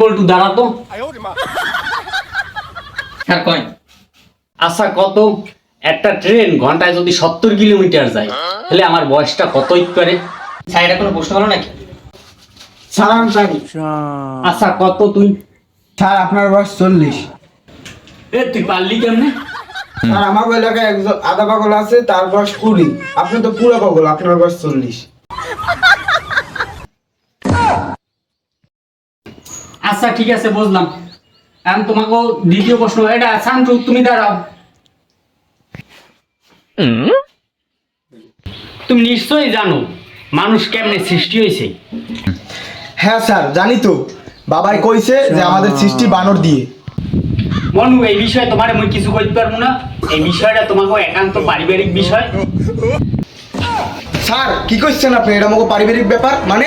বল্টু দাঁড়া তো। হ্যাঁ কয় আচ্ছা কত? একটা ট্রেন ঘন্টায় যদি সত্তর কিলোমিটার যায় তাহলে আমার বয়সটা কত করে স্যার এটা কোনো প্রশ্ন হলো নাকি? আমি আচ্ছা কত তুই? স্যার আপনার বয়স চল্লিশ। এ তুই পারলি কেমনে? স্যার আমার এলাকায় একজন আধা পাগল আছে তার বয়স কুড়ি। আপনি তো পুরো পাগল আপনার বয়স চল্লিশ। আচ্ছা ঠিক আছে বুঝলাম। এখন তোমাকে দ্বিতীয় প্রশ্ন এটা শান্তু তুমি দাঁড়াও। তুমি নিশ্চয়ই জানো মানুষ কেমনে সৃষ্টি হয়েছে। হ্যাঁ স্যার জানি তো। বাবাই কইছে যে আমাদের সৃষ্টি বানর দিয়ে। মনু এই বিষয়ে তোমার আমি কিছু করতে পারব না। এই বিষয়টা তোমাকে একান্ত পারিবারিক বিষয়। স্যার কি করছেন আপনি? এটা আমাকে পারিবারিক ব্যাপার? মানে